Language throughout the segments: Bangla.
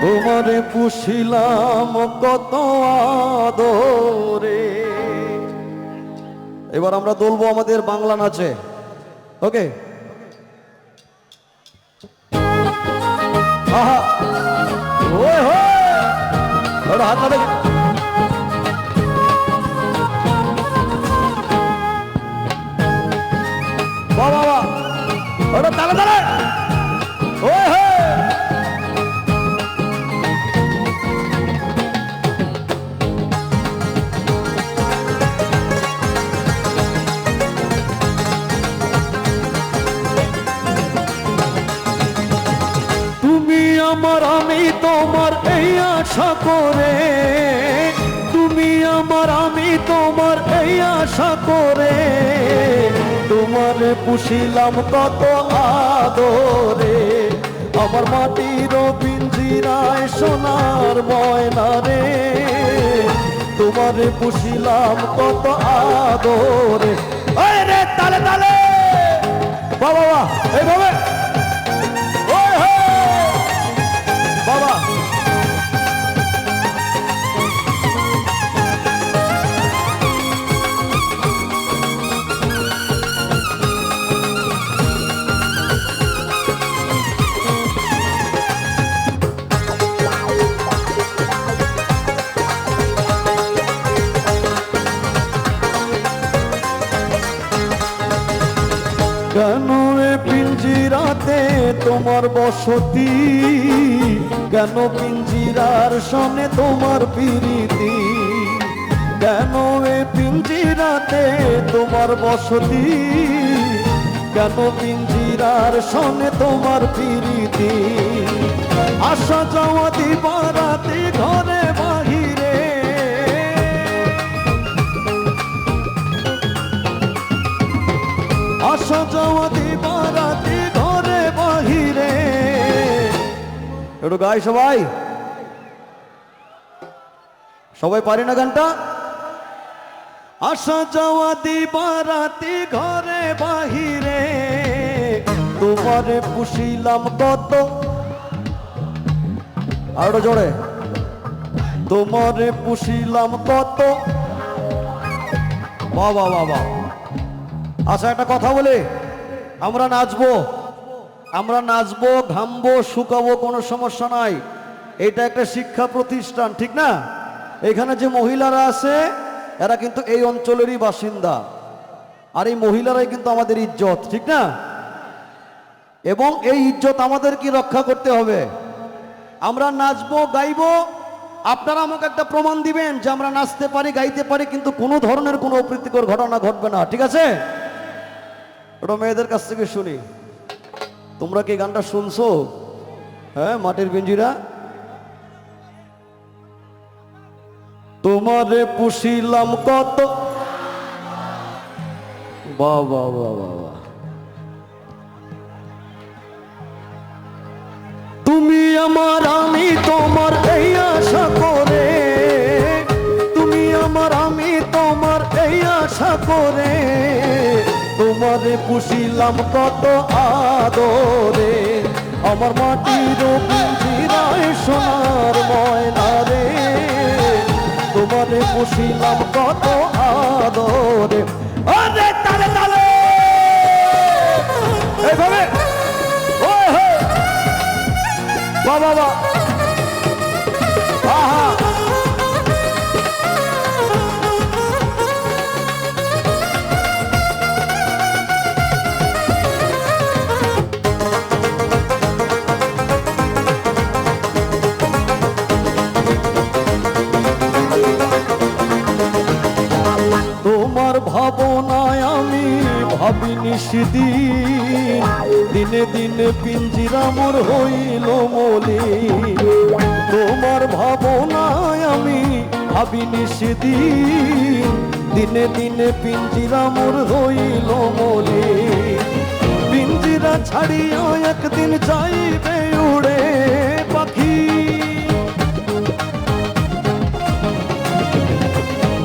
তোমারে পুষিলাম কত আদরে। এবার আমরা দলবো আমাদের বাংলা নাচে। ওকে? আহা! ওই হাত আশা করে, তুমি আমার, আমি তোমার এই আশা করে। তোমার পুষিলাম কত আদরে, আমার মাটির পিঞ্জিরায় সোনার ময়না রে। তোমার পুষিলাম কত আদরে। তালে তালে! বাবা বাবা এইভাবে। তোমার বসতি, কেন পিঞ্জিরার সনে তোমার পিরিতি? কেন এ পিঞ্জিরাতে তোমার বসতি? কেন পিঞ্জিরার সনে তোমার পিরিতি? আসা যাওয়া দিবারাতি ঘরে বাহিরে। আসা যাওয়া একটু গাই সবাই। সবাই পারে না গানটা? আসা যাওয়া দিবারাতি ঘরে বাহিরে তোমারে পুষিলাম কত? আরও জোরে। তোমারে পুষিলাম কত? বাবা বাবা আচ্ছা একটা কথা বলে। আমরা নাচবো। আমরা নাচবো, ঘামবো, শুকাবো, কোনো সমস্যা নাই। এটা একটা শিক্ষা প্রতিষ্ঠান, ঠিক না? এখানে যে মহিলারা আছে, এরা কিন্তু এই অঞ্চলেরই বাসিন্দা। আর এই মহিলারাই কিন্তু আমাদের ইজ্জত, ঠিক না? এবং এই ইজ্জত আমাদের কি রক্ষা করতে হবে। আমরা নাচবো, গাইবো, আপনারা আমাকে একটা প্রমাণ দিবেন যে আমরা নাচতে পারি, গাইতে পারি, কিন্তু কোনো ধরনের কোনো অপ্রীতিকর ঘটনা ঘটবে না, ঠিক আছে? ওটা মেয়েদের কাছ থেকে শুনি। তোমরা কি গানটা শুনছো? হ্যাঁ মাটির পিঞ্জিরা তোমারে পুষিলাম কত? বাহ বাহ বাহ। তুমি আমার আমি তোমার পুষিলাম কত আদরে। আমার মাটির পিঞ্জিরায় সোনার ময়না রে। তোমারে পুষিলাম কত আদরে ভাবিনি নিশিদিন দিনে দিনে পিঞ্জিরা মোর হইল মলি। তোমার ভাবনায় আমি ভাবি নিশিদিন দিনে দিনে পিঞ্জিরা মোর হইল মলি। পিঞ্জিরা ছাড়িয়া একদিন যাইবে উড়ে পাখি।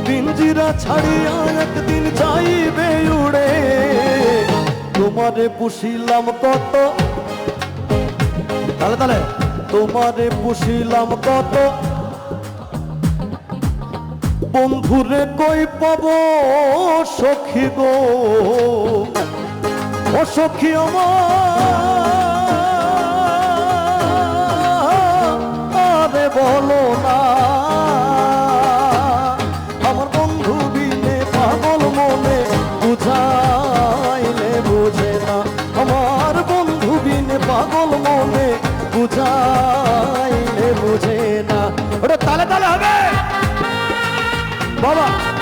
পিঞ্জিরা ছাড়িয়া একদিন যাইবে উড়ে তোমারে পুষিলাম কত? তাহলে তাহলে তোমারে পুষিলাম কত? বন্ধুরে কই পাব সখী গো? ও সখী আমার তালে তালে হবে। বাবা।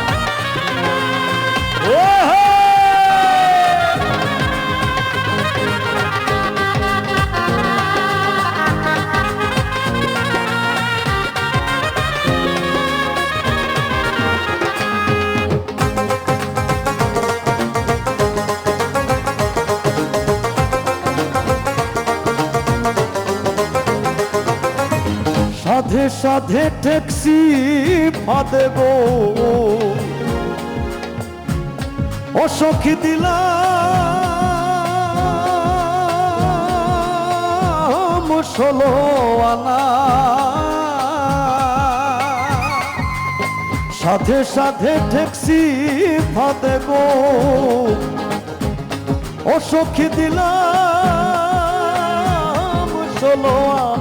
সাধে ট্যাক্সি ফাঁদে গো। অসখী দিলাম ষোলো আনা। সাধে সাধে ট্যাক্সি ফাঁদে গো। অসখী দিলাম ষোলো আনা।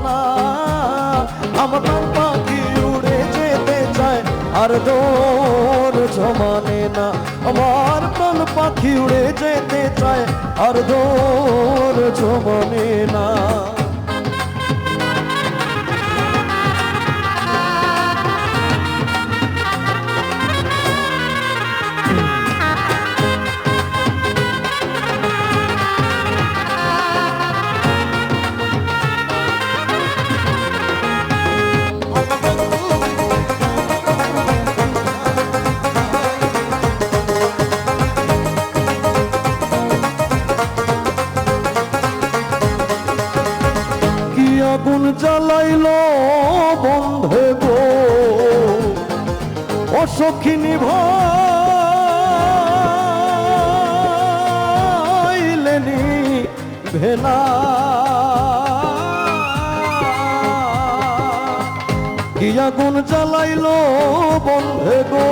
আমার প্রাণ পাখি উড়ে যেতে চায় আর দোর জমানে না আমার প্রাণ পাখি উড়ে যেতে চায় আর দোর জমানে না আগুন জ্বালাইল বন্ধে গো। অসখিনী ভাইলেনি কি আগুন জ্বালাইল বন্ধে গো।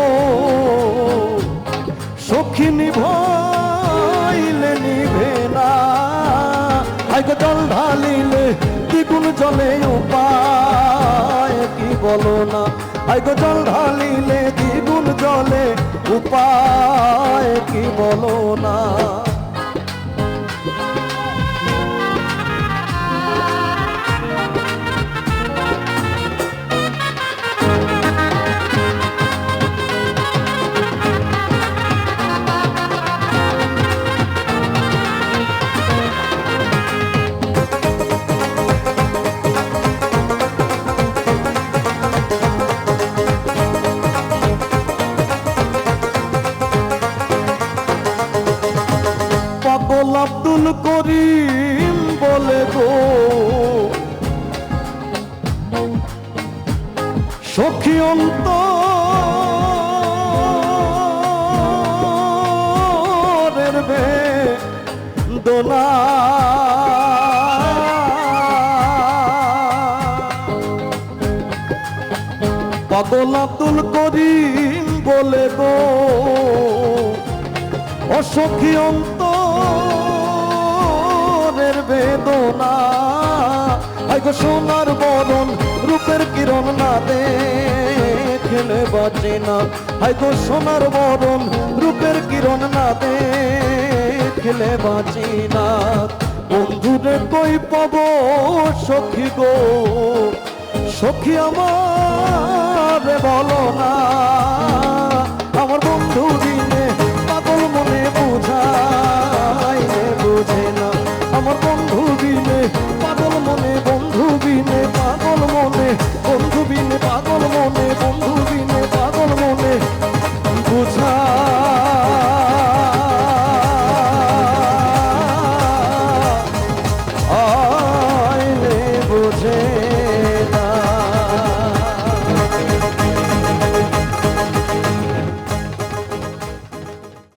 সখিনী ভাইলে নিভে না আগে জল ঢালিলে দ্বিগুণ জলে উপায় কি বলো না? আগে জল ঢালিলে দ্বিগুণ জলে উপায় সখী অন্তরের বে দোলা পাগল আব্দুল করিম বলে গো অসখী অন্তরের বেদনা। আইগো সোনার বরণ, রূপের কিরণ না দেখলে বাঁচে না। আইগো সোনার বরণ, রূপের কিরণ না দেখলে বাঁচি না। বন্ধুরে কই পাব সখী গো? সখী আমার বলো না।